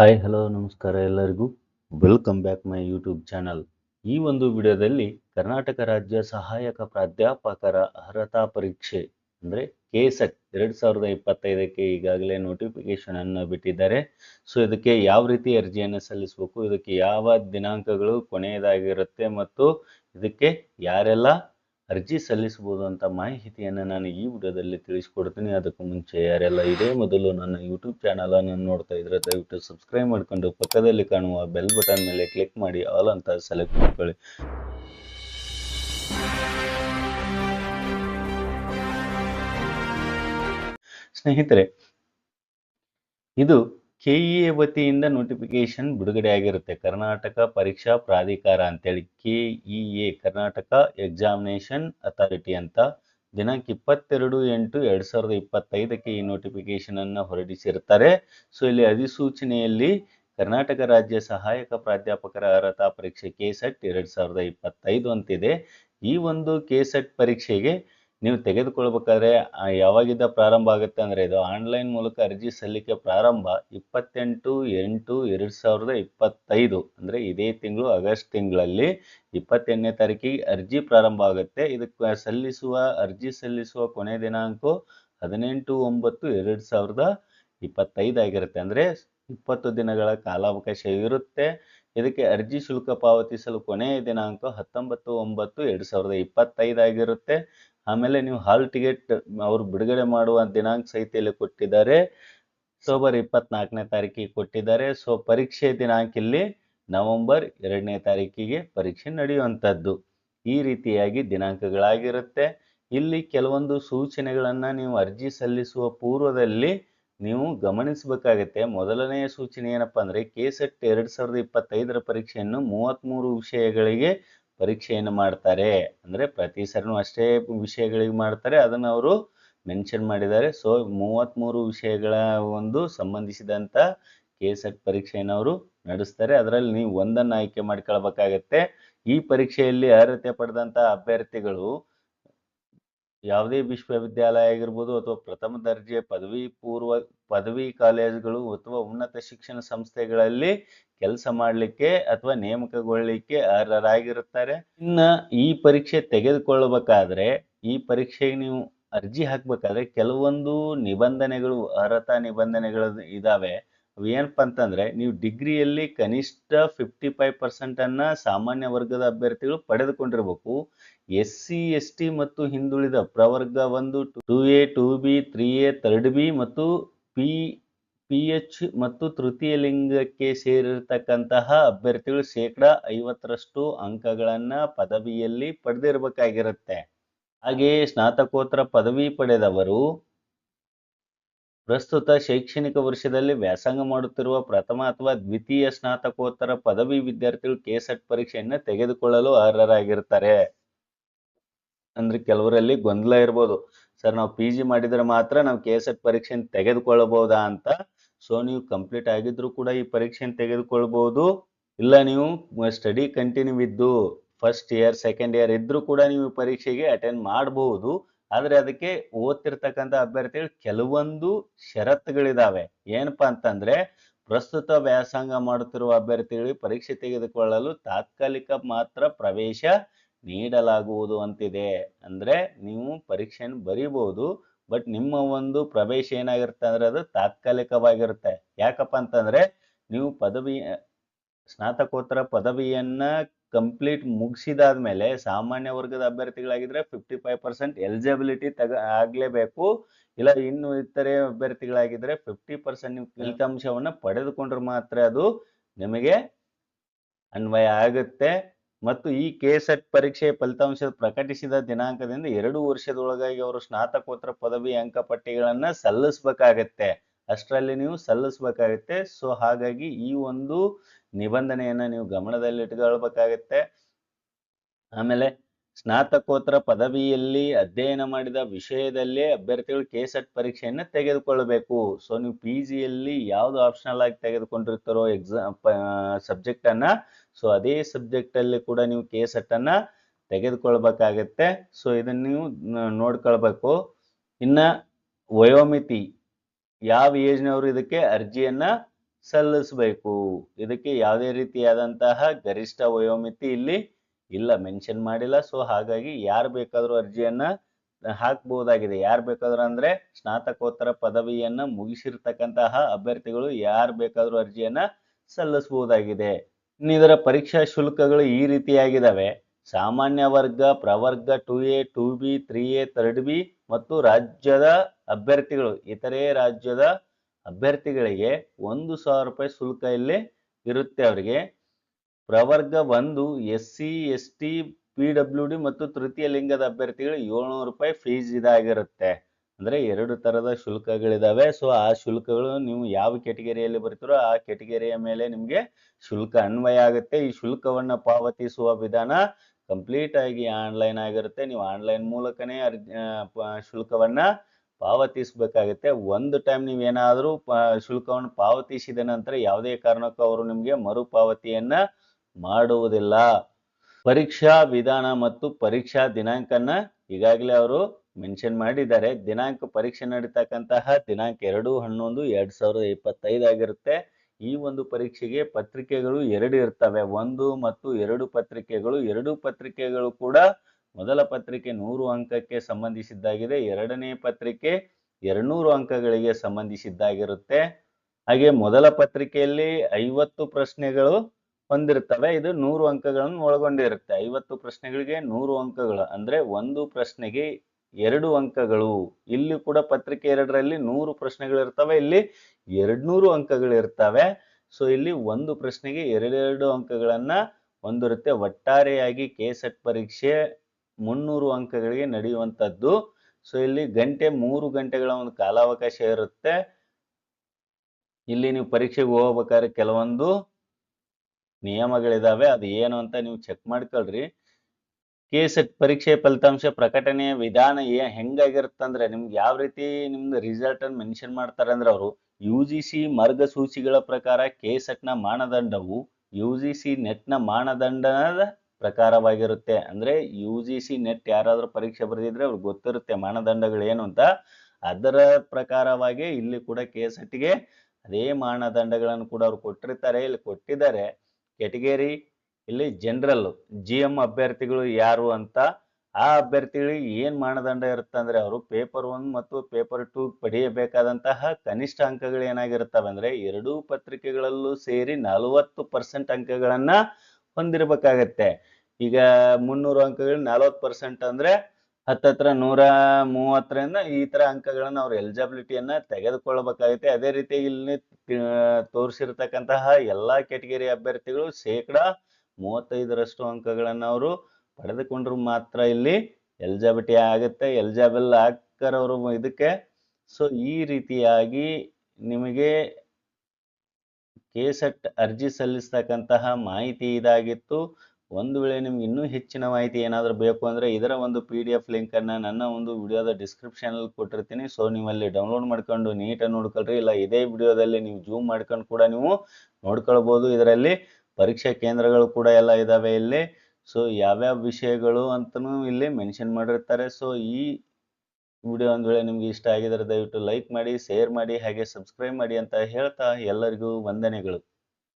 Hi hello ನಮಸ್ಕಾರ ಎಲ್ಲರಿಗೂ. Welcome back my YouTube channel ಈ ಒಂದು ವಿಡಿಯೋದಲ್ಲಿ ಕರ್ನಾಟಕ ರಾಜ್ಯ ಸಹಾಯಕ ಪ್ರಾಧ್ಯಾಪಕರ ಅರ್ಹತಾ ಪರೀಕ್ಷೆ, ಅಂದರೆ ಕೆ ಸೆಟ್ ಎರಡು ಸಾವಿರದ ಇಪ್ಪತ್ತೈದಕ್ಕೆ ಈಗಾಗಲೇ ನೋಟಿಫಿಕೇಶನ್ ಅನ್ನು ಬಿಟ್ಟಿದ್ದಾರೆ. ಸೊ ಇದಕ್ಕೆ ಯಾವ ರೀತಿ ಅರ್ಜಿಯನ್ನು ಸಲ್ಲಿಸಬೇಕು, ಇದಕ್ಕೆ ಯಾವ ದಿನಾಂಕಗಳು ಕೊನೆಯದಾಗಿರುತ್ತೆ, ಮತ್ತು ಇದಕ್ಕೆ ಯಾರೆಲ್ಲ ಅರ್ಜಿ ಸಲ್ಲಿಸಬಹುದು ಅಂತ ಮಾಹಿತಿಯನ್ನು ನಾನು ಈ ವಿಡಿಯೋದಲ್ಲಿ ತಿಳಿಸ್ಕೊಡ್ತೀನಿ. ಅದಕ್ಕೂ ಮುಂಚೆ ಯಾರೆಲ್ಲ ಇದೇ ಮೊದಲು ನನ್ನ ಯೂಟ್ಯೂಬ್ ಚಾನಲನ್ನು ನೋಡ್ತಾ ಇದ್ರೆ ದಯವಿಟ್ಟು ಸಬ್ಸ್ಕ್ರೈಬ್ ಮಾಡ್ಕೊಂಡು ಪಕ್ಕದಲ್ಲಿ ಕಾಣುವ ಬೆಲ್ ಬಟನ್ ಮೇಲೆ ಕ್ಲಿಕ್ ಮಾಡಿ ಆಲ್ ಅಂತ ಸೆಲೆಕ್ಟ್ ಮಾಡ್ಕೊಳ್ಳಿ. ಸ್ನೇಹಿತರೆ, ಇದು ಕೆಇಎ ವತಿಯಿಂದ ನೋಟಿಫಿಕೇಶನ್ ಬಿಡುಗಡೆ ಆಗಿರುತ್ತೆ ಕರ್ನಾಟಕ ಪರೀಕ್ಷಾ ಪ್ರಾಧಿಕಾರ ಅಂತೇಳಿ ಕೆಇಎ ಕರ್ನಾಟಕ ಎಕ್ಸಾಮಿನೇಷನ್ ಅಥಾರಿಟಿ ಅಂತ ದಿನಾಂಕ ಇಪ್ಪತ್ತೆರಡು ಎಂಟು ಎರಡ್ ಸಾವಿರದ ಇಪ್ಪತ್ತೈದಕ್ಕೆ ಈ ನೋಟಿಫಿಕೇಶನ್ ಅನ್ನ ಹೊರಡಿಸಿರ್ತಾರೆ. ಸೊ ಇಲ್ಲಿ ಅಧಿಸೂಚನೆಯಲ್ಲಿ ಕರ್ನಾಟಕ ರಾಜ್ಯ ಸಹಾಯಕ ಪ್ರಾಧ್ಯಾಪಕರ ಅರ್ಹತಾ ಪರೀಕ್ಷೆ ಕೆ ಸೆಟ್ ಎರಡ್ ಸಾವಿರದ ಇಪ್ಪತ್ತೈದು ಅಂತಿದೆ. ಈ ಒಂದು ಕೆ ಸೆಟ್ ಪರೀಕ್ಷೆಗೆ ನೀವು ತೆಗೆದುಕೊಳ್ಬೇಕಾದ್ರೆ ಯಾವಾಗಿಂದ ಪ್ರಾರಂಭ ಆಗುತ್ತೆ ಅಂದರೆ ಇದು ಆನ್ಲೈನ್ ಮೂಲಕ ಅರ್ಜಿ ಸಲ್ಲಿಕೆ ಪ್ರಾರಂಭ ಇಪ್ಪತ್ತೆಂಟು ಎಂಟು ಎರಡು ಸಾವಿರದ ಇಪ್ಪತ್ತೈದು. ಅಂದರೆ ಇದೇ ತಿಂಗಳು ಆಗಸ್ಟ್ ತಿಂಗಳಲ್ಲಿ ಇಪ್ಪತ್ತೆಂಟನೇ ತಾರೀಕಿಗೆ ಅರ್ಜಿ ಪ್ರಾರಂಭ ಆಗುತ್ತೆ. ಇದಕ್ಕೆ ಸಲ್ಲಿಸುವ, ಅರ್ಜಿ ಸಲ್ಲಿಸುವ ಕೊನೆ ದಿನಾಂಕ ಹದಿನೆಂಟು ಒಂಬತ್ತು ಎರಡು ಸಾವಿರದ ಇಪ್ಪತ್ತೈದು ಆಗಿರುತ್ತೆ. ಅಂದರೆ ಇಪ್ಪತ್ತು ದಿನಗಳ ಕಾಲಾವಕಾಶ ಇರುತ್ತೆ. ಇದಕ್ಕೆ ಅರ್ಜಿ ಶುಲ್ಕ ಪಾವತಿಸಲು ಕೊನೆಯ ದಿನಾಂಕ ಹತ್ತೊಂಬತ್ತು ಒಂಬತ್ತು ಎರಡು ಸಾವಿರದ ಇಪ್ಪತ್ತೈದು ಆಗಿರುತ್ತೆ. ಆಮೇಲೆ ನೀವು ಹಾಲ್ ಟಿಕೆಟ್ ಅವರು ಬಿಡುಗಡೆ ಮಾಡುವ ದಿನಾಂಕ ಸಹಿತ ಇಲ್ಲಿ ಕೊಟ್ಟಿದ್ದಾರೆ. ಅಕ್ಟೋಬರ್ ಇಪ್ಪತ್ನಾಲ್ಕನೇ ತಾರೀಕಿಗೆ ಕೊಟ್ಟಿದ್ದಾರೆ. ಸೊ ಪರೀಕ್ಷೆ ದಿನಾಂಕ ಇಲ್ಲಿ ನವೆಂಬರ್ ಎರಡನೇ ತಾರೀಕಿಗೆ ಪರೀಕ್ಷೆ ನಡೆಯುವಂಥದ್ದು. ಈ ರೀತಿಯಾಗಿ ದಿನಾಂಕಗಳಾಗಿರುತ್ತೆ. ಇಲ್ಲಿ ಕೆಲವೊಂದು ಸೂಚನೆಗಳನ್ನು ನೀವು ಅರ್ಜಿ ಸಲ್ಲಿಸುವ ಪೂರ್ವದಲ್ಲಿ ನೀವು ಗಮನಿಸಬೇಕಾಗತ್ತೆ. ಮೊದಲನೆಯ ಸೂಚನೆ ಏನಪ್ಪ ಅಂದರೆ ಕೆ ಸೆಟ್ ಎರಡು ಸಾವಿರದ ಇಪ್ಪತ್ತೈದರ ಪರೀಕ್ಷೆಯನ್ನು ಮೂವತ್ತ್ಮೂರು ವಿಷಯಗಳಿಗೆ ಪರೀಕ್ಷೆಯನ್ನು ಮಾಡ್ತಾರೆ ಅಂದರೆ ಪ್ರತಿ ಸರಿನೂ ಅಷ್ಟೇ ವಿಷಯಗಳಿಗೆ ಮಾಡ್ತಾರೆ. ಅದನ್ನು ಅವರು ಮೆನ್ಷನ್ ಮಾಡಿದ್ದಾರೆ. ಸೊ ಮೂವತ್ತ್ಮೂರು ವಿಷಯಗಳ ಒಂದು ಸಂಬಂಧಿಸಿದಂಥ ಕೆ ಸೆಟ್ ಪರೀಕ್ಷೆಯನ್ನು ಅವರು ನಡೆಸ್ತಾರೆ. ಅದರಲ್ಲಿ ನೀವು ಒಂದನ್ನು ಆಯ್ಕೆ ಮಾಡ್ಕೊಳ್ಬೇಕಾಗತ್ತೆ ಈ ಪರೀಕ್ಷೆಯಲ್ಲಿ ಅರ್ಹತೆ ಪಡೆದಂಥ ಅಭ್ಯರ್ಥಿಗಳು ಯಾವುದೇ ವಿಶ್ವವಿದ್ಯಾಲಯ ಆಗಿರ್ಬೋದು ಅಥವಾ ಪ್ರಥಮ ದರ್ಜೆ ಪದವಿ ಪೂರ್ವ, ಪದವಿ ಕಾಲೇಜುಗಳು ಅಥವಾ ಉನ್ನತ ಶಿಕ್ಷಣ ಸಂಸ್ಥೆಗಳಲ್ಲಿ ಕೆಲಸ ಮಾಡಲಿಕ್ಕೆ ಅಥವಾ ನೇಮಕಗೊಳ್ಳಲಿಕ್ಕೆ ಅರ್ಹರಾಗಿರುತ್ತಾರೆ. ಇನ್ನ ಈ ಪರೀಕ್ಷೆ ತೆಗೆದುಕೊಳ್ಳಬೇಕಾದ್ರೆ, ಈ ಪರೀಕ್ಷೆಗೆ ನೀವು ಅರ್ಜಿ ಹಾಕ್ಬೇಕಾದ್ರೆ ಕೆಲವೊಂದು ನಿಬಂಧನೆಗಳು, ಅರ್ಹತಾ ನಿಬಂಧನೆಗಳು ಇದಾವೆ. ಏನಪ್ಪ ಅಂತಂದ್ರೆ, ನೀವು ಡಿಗ್ರಿಯಲ್ಲಿ ಕನಿಷ್ಠ ಫಿಫ್ಟಿ ಫೈವ್ ಪರ್ಸೆಂಟ್ ಅನ್ನ ಸಾಮಾನ್ಯ ವರ್ಗದ ಅಭ್ಯರ್ಥಿಗಳು ಪಡೆದುಕೊಂಡಿರಬೇಕು. ಎಸ್ ಸಿ ಎಸ್ ಟಿ ಮತ್ತು ಹಿಂದುಳಿದ ಪ್ರವರ್ಗ ಒಂದು two A two B three A third B ಮತ್ತು ಪಿ ಪಿ ಎಚ್ ಮತ್ತು ತೃತೀಯ ಲಿಂಗಕ್ಕೆ ಸೇರಿರತಕ್ಕಂತಹ ಅಭ್ಯರ್ಥಿಗಳು ಶೇಕಡ ಐವತ್ತರಷ್ಟು ಅಂಕಗಳನ್ನ ಪದವಿಯಲ್ಲಿ ಪಡೆದಿರಬೇಕಾಗಿರುತ್ತೆ. ಹಾಗೆಯೇ ಸ್ನಾತಕೋತ್ತರ ಪದವಿ ಪಡೆದವರು ಪ್ರಸ್ತುತ ಶೈಕ್ಷಣಿಕ ವರ್ಷದಲ್ಲಿ ವ್ಯಾಸಂಗ ಮಾಡುತ್ತಿರುವ ಪ್ರಥಮ ಅಥವಾ ದ್ವಿತೀಯ ಸ್ನಾತಕೋತ್ತರ ಪದವಿ ವಿದ್ಯಾರ್ಥಿಗಳು ಕೆಸೆಟ್ ಪರೀಕ್ಷೆಯನ್ನು ತೆಗೆದುಕೊಳ್ಳಲು ಅರ್ಹರಾಗಿರ್ತಾರೆ. ಅಂದ್ರೆ ಕೆಲವರಲ್ಲಿ ಗೊಂದಲ ಇರ್ಬೋದು. ಸರ್, ನಾವು ಪಿ ಜಿ ಮಾಡಿದ್ರೆ ಮಾತ್ರ ನಾವು ಕೆಸೆಟ್ ಪರೀಕ್ಷೆ ಪರೀಕ್ಷೆಯನ್ನು ತೆಗೆದುಕೊಳ್ಳಬಹುದಾ ಅಂತ ಸೊ ನೀವು ಕಂಪ್ಲೀಟ್ ಆಗಿದ್ರೂ ಕೂಡ ಈ ಪರೀಕ್ಷೆಯನ್ನು ತೆಗೆದುಕೊಳ್ಬೋದು. ಇಲ್ಲ ನೀವು ಸ್ಟಡಿ ಕಂಟಿನ್ಯೂ ಇದ್ದು ಫಸ್ಟ್ ಇಯರ್ ಸೆಕೆಂಡ್ ಇಯರ್ ಇದ್ರೂ ಕೂಡ ನೀವು ಪರೀಕ್ಷೆಗೆ ಅಟೆಂಡ್ ಮಾಡಬಹುದು ಆದರೆ ಅದಕ್ಕೆ ಓದ್ತಿರ್ತಕ್ಕಂಥ ಅಭ್ಯರ್ಥಿಗಳು ಕೆಲವೊಂದು ಷರತ್ತುಗಳಿದಾವೆ. ಏನಪ್ಪಾ ಅಂತಂದ್ರೆ, ಪ್ರಸ್ತುತ ವ್ಯಾಸಂಗ ಮಾಡುತ್ತಿರುವ ಅಭ್ಯರ್ಥಿಗಳಿಗೆ ಪರೀಕ್ಷೆ ತೆಗೆದುಕೊಳ್ಳಲು ತಾತ್ಕಾಲಿಕ ಮಾತ್ರ ಪ್ರವೇಶ ನೀಡಲಾಗುವುದು ಅಂತಿದೆ. ಅಂದ್ರೆ, ನೀವು ಪರೀಕ್ಷೆಯನ್ನು ಬರೀಬಹುದು ಬಟ್ ನಿಮ್ಮ ಒಂದು ಪ್ರವೇಶ ಏನಾಗಿರುತ್ತೆ ಅಂದ್ರೆ ಅದು ತಾತ್ಕಾಲಿಕವಾಗಿರುತ್ತೆ. ಯಾಕಪ್ಪ ಅಂತಂದ್ರೆ ನೀವು ಪದವಿ ಸ್ನಾತಕೋತ್ತರ ಪದವಿಯನ್ನ ಕಂಪ್ಲೀಟ್ ಮುಗಿಸಿದಾದ್ಮೇಲೆ ಸಾಮಾನ್ಯ ವರ್ಗದ ಅಭ್ಯರ್ಥಿಗಳಾಗಿದ್ರೆ ಫಿಫ್ಟಿ ಫೈವ್ ಪರ್ಸೆಂಟ್ ಎಲಿಜಿಬಿಲಿಟಿ ತಗ ಆಗ್ಲೇಬೇಕು. ಇಲ್ಲ ಇನ್ನು ಇತರೆ ಅಭ್ಯರ್ಥಿಗಳಾಗಿದ್ರೆ ಫಿಫ್ಟಿ ಪರ್ಸೆಂಟ್ ನೀವು ಫಲಿತಾಂಶವನ್ನ ಪಡೆದುಕೊಂಡ್ರೆ ಮಾತ್ರ ಅದು ನಿಮಗೆ ಅನ್ವಯ ಆಗುತ್ತೆ. ಮತ್ತು ಈ ಕೆ ಪರೀಕ್ಷೆಯ ಪರೀಕ್ಷೆ ಫಲಿತಾಂಶ ಪ್ರಕಟಿಸಿದ ದಿನಾಂಕದಿಂದ ಎರಡು ವರ್ಷದೊಳಗಾಗಿ ಅವರು ಸ್ನಾತಕೋತ್ತರ ಪದವಿ ಅಂಕಪಟ್ಟಿಗಳನ್ನ ಸಲ್ಲಿಸ್ಬೇಕಾಗತ್ತೆ. ಅಷ್ಟರಲ್ಲಿ ನೀವು ಸಲ್ಲಿಸ್ಬೇಕಾಗತ್ತೆ. ಸೊ ಹಾಗಾಗಿ ಈ ಒಂದು ನಿಬಂಧನೆಯನ್ನ ನೀವು ಗಮನದಲ್ಲಿ ಇಟ್ಕೊಳ್ಬೇಕಾಗತ್ತೆ ಆಮೇಲೆ ಸ್ನಾತಕೋತ್ತರ ಪದವಿಯಲ್ಲಿ ಅಧ್ಯಯನ ಮಾಡಿದ ವಿಷಯದಲ್ಲೇ ಅಭ್ಯರ್ಥಿಗಳು ಕೆ ಸೆಟ್ ಪರೀಕ್ಷೆಯನ್ನು ತೆಗೆದುಕೊಳ್ಳಬೇಕು ಸೊ ನೀವು ಪಿ ಜಿಯಲ್ಲಿ ಯಾವುದು ಆಪ್ಷನಲ್ ಆಗಿ ತೆಗೆದುಕೊಂಡಿರ್ತಾರೋ ಎಕ್ಸಾಮ್ ಸಬ್ಜೆಕ್ಟ್ ಅನ್ನ ಸೊ ಅದೇ ಸಬ್ಜೆಕ್ಟ್ ಅಲ್ಲಿ ಕೂಡ ನೀವು ಕೆ ಸೆಟ್ ಅನ್ನ ತೆಗೆದುಕೊಳ್ಬೇಕಾಗತ್ತೆ. ಸೊ ಇದನ್ನ ನೀವು ನೋಡ್ಕೊಳ್ಬೇಕು. ಇನ್ನ ವಯೋಮಿತಿ, ಯಾವ ಏಜ್ನವರು ಇದಕ್ಕೆ ಅರ್ಜಿಯನ್ನ ಸಲ್ಲಿಸಬೇಕು. ಇದಕ್ಕೆ ಯಾವುದೇ ರೀತಿಯಾದಂತಹ ಗರಿಷ್ಠ ವಯೋಮಿತಿ ಇಲ್ಲಿ ಇಲ್ಲ ಮೆನ್ಷನ್ ಮಾಡಿಲ್ಲ. ಸೊ ಹಾಗಾಗಿ ಯಾರು ಬೇಕಾದರೂ ಅರ್ಜಿಯನ್ನ ಹಾಕ್ಬಹುದಾಗಿದೆ. ಯಾರು ಬೇಕಾದ್ರೂ ಅಂದ್ರೆ ಸ್ನಾತಕೋತ್ತರ ಪದವಿಯನ್ನ ಮುಗಿಸಿರ್ತಕ್ಕಂತಹ ಅಭ್ಯರ್ಥಿಗಳು ಯಾರು ಬೇಕಾದ್ರೂ ಅರ್ಜಿಯನ್ನ ಸಲ್ಲಿಸಬಹುದಾಗಿದೆ. ಇದರ ಪರೀಕ್ಷಾ ಶುಲ್ಕಗಳು ಈ ರೀತಿಯಾಗಿದ್ದಾವೆ ಸಾಮಾನ್ಯ ವರ್ಗ, ಪ್ರವರ್ಗ two A two B three A third B ಮತ್ತು ರಾಜ್ಯದ ಅಭ್ಯರ್ಥಿಗಳು, ಇತರೆ ರಾಜ್ಯದ ಅಭ್ಯರ್ಥಿಗಳಿಗೆ ಒಂದು ಸಾವಿರ ರೂಪಾಯಿ ಶುಲ್ಕ ಇಲ್ಲಿ ಇರುತ್ತೆ ಅವರಿಗೆ. ಪ್ರವರ್ಗ ಒಂದು, S C, S T, P W D ಮತ್ತು ತೃತೀಯ ಲಿಂಗದ ಅಭ್ಯರ್ಥಿಗಳು ಏಳ್ನೂರು ರೂಪಾಯಿ ಫೀಸ್ ಇದಾಗಿರುತ್ತೆ. ಅಂದ್ರೆ ಎರಡು ತರದ ಶುಲ್ಕಗಳಿದ್ದಾವೆ ಸೊ ಆ ಶುಲ್ಕಗಳು ನೀವು ಯಾವ ಕೆಟಗರಿಯಲ್ಲಿ ಬರ್ತೀರೋ ಆ ಕೆಟಗರಿಯ ಮೇಲೆ ನಿಮಗೆ ಶುಲ್ಕ ಅನ್ವಯ ಆಗುತ್ತೆ. ಈ ಶುಲ್ಕವನ್ನು ಪಾವತಿಸುವ ವಿಧಾನ ಕಂಪ್ಲೀಟ್ ಆಗಿ ಆನ್ಲೈನ್ ಆಗಿರುತ್ತೆ. ನೀವು ಆನ್ಲೈನ್ ಮೂಲಕನೇ ಅರ್ಜಿ ಪ- ಶುಲ್ಕವನ್ನ ಪಾವತಿಸಬೇಕಾಗುತ್ತೆ. ಒಂದು ಟೈಮ್ ನೀವೇನಾದರೂ ಶುಲ್ಕವನ್ನು ಪಾವತಿಸಿದ ನಂತರ ಯಾವುದೇ ಕಾರಣಕ್ಕೂ ಅವರು ನಿಮಗೆ ಮರುಪಾವತಿಯನ್ನ ಮಾಡುವುದಿಲ್ಲ. ಪರೀಕ್ಷಾ ವಿಧಾನ ಮತ್ತು ಪರೀಕ್ಷಾ ದಿನಾಂಕನ ಈಗಾಗಲೇ ಅವರು ಮೆನ್ಷನ್ ಮಾಡಿದ್ದಾರೆ. ದಿನಾಂಕ ಪರೀಕ್ಷೆ ನಡೀತಕ್ಕಂತಹ ದಿನಾಂಕ ಎರಡು, ಹನ್ನೊಂದು, ಎರಡ್ ಸಾವಿರದ ಇಪ್ಪತ್ತೈದು ಆಗಿರುತ್ತೆ. ಈ ಒಂದು ಪರೀಕ್ಷೆಗೆ ಪತ್ರಿಕೆಗಳು ಎರಡು ಇರ್ತವೆ. ಒಂದು ಮತ್ತು ಎರಡು ಪತ್ರಿಕೆಗಳು. ಎರಡು ಪತ್ರಿಕೆಗಳು ಕೂಡ ಮೊದಲ ಪತ್ರಿಕೆ ನೂರು ಅಂಕಕ್ಕೆ ಸಂಬಂಧಿಸಿದ್ದಾಗಿದೆ. ಎರಡನೇ ಪತ್ರಿಕೆ ಎರಡ್ನೂರು ಅಂಕಗಳಿಗೆ ಸಂಬಂಧಿಸಿದ್ದಾಗಿರುತ್ತೆ. ಹಾಗೆ ಮೊದಲ ಪತ್ರಿಕೆಯಲ್ಲಿ ಐವತ್ತು ಪ್ರಶ್ನೆಗಳು ಹೊಂದಿರ್ತವೆ ಇದು ನೂರು ಅಂಕಗಳನ್ನು ಒಳಗೊಂಡಿರುತ್ತೆ. ಐವತ್ತು ಪ್ರಶ್ನೆಗಳಿಗೆ ನೂರು ಅಂಕಗಳು. ಅಂದ್ರೆ ಒಂದು ಪ್ರಶ್ನೆಗೆ ಎರಡು ಅಂಕಗಳು. ಇಲ್ಲಿ ಕೂಡ ಪತ್ರಿಕೆ ಎರಡರಲ್ಲಿ ನೂರು ಪ್ರಶ್ನೆಗಳು ಇರ್ತವೆ ಇಲ್ಲಿ ಎರಡ್ನೂರು ಅಂಕಗಳು ಇರ್ತವೆ ಸೊ ಇಲ್ಲಿ ಒಂದು ಪ್ರಶ್ನೆಗೆ ಎರಡೆರಡು ಅಂಕಗಳನ್ನ ಹೊಂದಿರುತ್ತೆ. ಒಟ್ಟಾರೆಯಾಗಿ ಕೆಸೆಟ್ ಪರೀಕ್ಷೆ ಮುನ್ನೂರು ಅಂಕಗಳಿಗೆ ನಡೆಯುವಂಥದ್ದು. ಸೊ ಇಲ್ಲಿ ಗಂಟೆ ಮೂರು ಗಂಟೆಗಳ ಒಂದು ಕಾಲಾವಕಾಶ ಇರುತ್ತೆ. ಇಲ್ಲಿ ನೀವು ಪರೀಕ್ಷೆಗೆ ಹೋಗ್ಬೇಕಾದ್ರೆ ಕೆಲವೊಂದು ನಿಯಮಗಳಿದಾವೆ, ಅದು ಏನು ಅಂತ ನೀವು ಚೆಕ್ ಮಾಡ್ಕೊಳ್ರಿ. ಕೆ ಸೆಟ್ ಪರೀಕ್ಷೆ ಫಲಿತಾಂಶ ಪ್ರಕಟಣೆಯ ವಿಧಾನ ಏ ಹೆಂಗಾಗಿರುತ್ತಂದ್ರೆ ನಿಮ್ಗೆ ಯಾವ ರೀತಿ ನಿಮ್ದು ರಿಸಲ್ಟ್ ಅನ್ನು ಮೆನ್ಷನ್ ಮಾಡ್ತಾರೆ ಅಂದ್ರೆ ಅವರು ಯು ಜಿ ಸಿ ಮಾರ್ಗಸೂಚಿಗಳ ಪ್ರಕಾರ ಕೆ ನ ಮಾನದಂಡವು ಯು ಜಿ ಸಿ ನೆಟ್ನ ಮಾನದಂಡದ ಪ್ರಕಾರವಾಗಿರುತ್ತೆ. ಅಂದ್ರೆ ಯು ಜಿ ಸಿ ನೆಟ್ ಯಾರಾದ್ರೂ ಪರೀಕ್ಷೆ ಬರೆದಿದ್ರೆ ಅವ್ರಿಗೆ ಗೊತ್ತಿರುತ್ತೆ ಮಾನದಂಡಗಳು ಏನು ಅಂತ. ಅದರ ಪ್ರಕಾರವಾಗಿ ಇಲ್ಲಿ ಕೂಡ ಕೆ ಗೆ ಅದೇ ಮಾನದಂಡಗಳನ್ನು ಕೂಡ ಅವ್ರು ಕೊಟ್ಟಿರ್ತಾರೆ. ಇಲ್ಲಿ ಕೊಟ್ಟಿದ್ದಾರೆ. ಕೆಟಗರಿ ಇಲ್ಲಿ ಜನರಲ್ ಜಿ ಎಂ ಅಭ್ಯರ್ಥಿಗಳು ಯಾರು ಅಂತ ಆ ಅಭ್ಯರ್ಥಿಗಳಿಗೆ ಏನು ಮಾನದಂಡ ಇರುತ್ತೆ ಅಂದ್ರೆ ಅವರು ಪೇಪರ್ ಒನ್ ಮತ್ತು ಪೇಪರ್ ಟೂ ಪಡೆಯಬೇಕಾದಂತಹ ಕನಿಷ್ಠ ಅಂಕಗಳು ಏನಾಗಿರ್ತವೆ ಅಂದ್ರೆ ಎರಡೂ ಪತ್ರಿಕೆಗಳಲ್ಲೂ ಸೇರಿ ನಲವತ್ತು ಪರ್ಸೆಂಟ್ ಅಂಕಗಳನ್ನ ಹೊಂದಿರಬೇಕಾಗತ್ತೆ. ಈಗ ಮುನ್ನೂರು ಅಂಕಗಳು ನಲವತ್ತು ಪರ್ಸೆಂಟ್ ಅಂದ್ರೆ ಹತ್ತತ್ರ ನೂರ ಮೂವತ್ತರಿಂದ ಈ ತರ ಅಂಕಗಳನ್ನ ಅವ್ರ ಎಲಿಜಿಬಿಲಿಟಿಯನ್ನ ತೆಗೆದುಕೊಳ್ಳಬೇಕಾಗುತ್ತೆ ಅದೇ ರೀತಿ ಇಲ್ಲಿ ತೋರಿಸಿರತಕ್ಕಂತಹ ಎಲ್ಲಾ ಕೆಟಗರಿ ಅಭ್ಯರ್ಥಿಗಳು ಶೇಕಡ ಮೂವತ್ತೈದರಷ್ಟು ಅಂಕಗಳನ್ನ ಅವರು ಪಡೆದುಕೊಂಡ್ರು ಮಾತ್ರ ಇಲ್ಲಿ ಎಲಿಜಿಬಿಲಿಟಿ ಆಗುತ್ತೆ. ಎಲಿಜಿಬಲ್ ಆಗ್ತಾರವರು ಇದಕ್ಕೆ. ಸೊ ಈ ರೀತಿಯಾಗಿ ನಿಮಗೆ ಕೆಸೆಟ್ ಅರ್ಜಿ ಸಲ್ಲಿಸ್ತಕ್ಕಂತಹ ಮಾಹಿತಿ ಇದಾಗಿತ್ತು. ಒಂದು ವೇಳೆ ನಿಮ್ಗೆ ಇನ್ನೂ ಹೆಚ್ಚಿನ ಮಾಹಿತಿ ಏನಾದರೂ ಬೇಕು ಅಂದರೆ ಇದರ ಒಂದು ಪಿ ಡಿ ಎಫ್ ಲಿಂಕನ್ನು ನನ್ನ ಒಂದು ವಿಡಿಯೋದ ಡಿಸ್ಕ್ರಿಪ್ಷನಲ್ಲಿ ಕೊಟ್ಟಿರ್ತೀನಿ. ಸೊ ನೀವು ಅಲ್ಲಿ ಡೌನ್ಲೋಡ್ ಮಾಡ್ಕೊಂಡು ನೀಟಾಗಿ ನೋಡ್ಕೊಳ್ರಿ. ಇಲ್ಲ, ಇದೇ ವಿಡಿಯೋದಲ್ಲಿ ನೀವು ಜೂಮ್ ಮಾಡ್ಕೊಂಡು ಕೂಡ ನೀವು ನೋಡ್ಕೊಳ್ಬೋದು. ಇದರಲ್ಲಿ ಪರೀಕ್ಷಾ ಕೇಂದ್ರಗಳು ಕೂಡ ಎಲ್ಲ ಇದ್ದಾವೆ ಇಲ್ಲಿ. ಸೊ ಯಾವ್ಯಾವ ವಿಷಯಗಳು ಅಂತಲೂ ಇಲ್ಲಿ ಮೆನ್ಷನ್ ಮಾಡಿರ್ತಾರೆ. ಸೊ ಈ ವಿಡಿಯೋ ಒಂದು ವೇಳೆ ನಿಮ್ಗೆ ಇಷ್ಟ ಆಗಿದ್ರೆ ದಯವಿಟ್ಟು ಲೈಕ್ ಮಾಡಿ ಶೇರ್ ಮಾಡಿ, ಹಾಗೆ ಸಬ್ಸ್ಕ್ರೈಬ್ ಮಾಡಿ ಅಂತ ಹೇಳ್ತಾ ಎಲ್ಲರಿಗೂ ವಂದನೆಗಳು.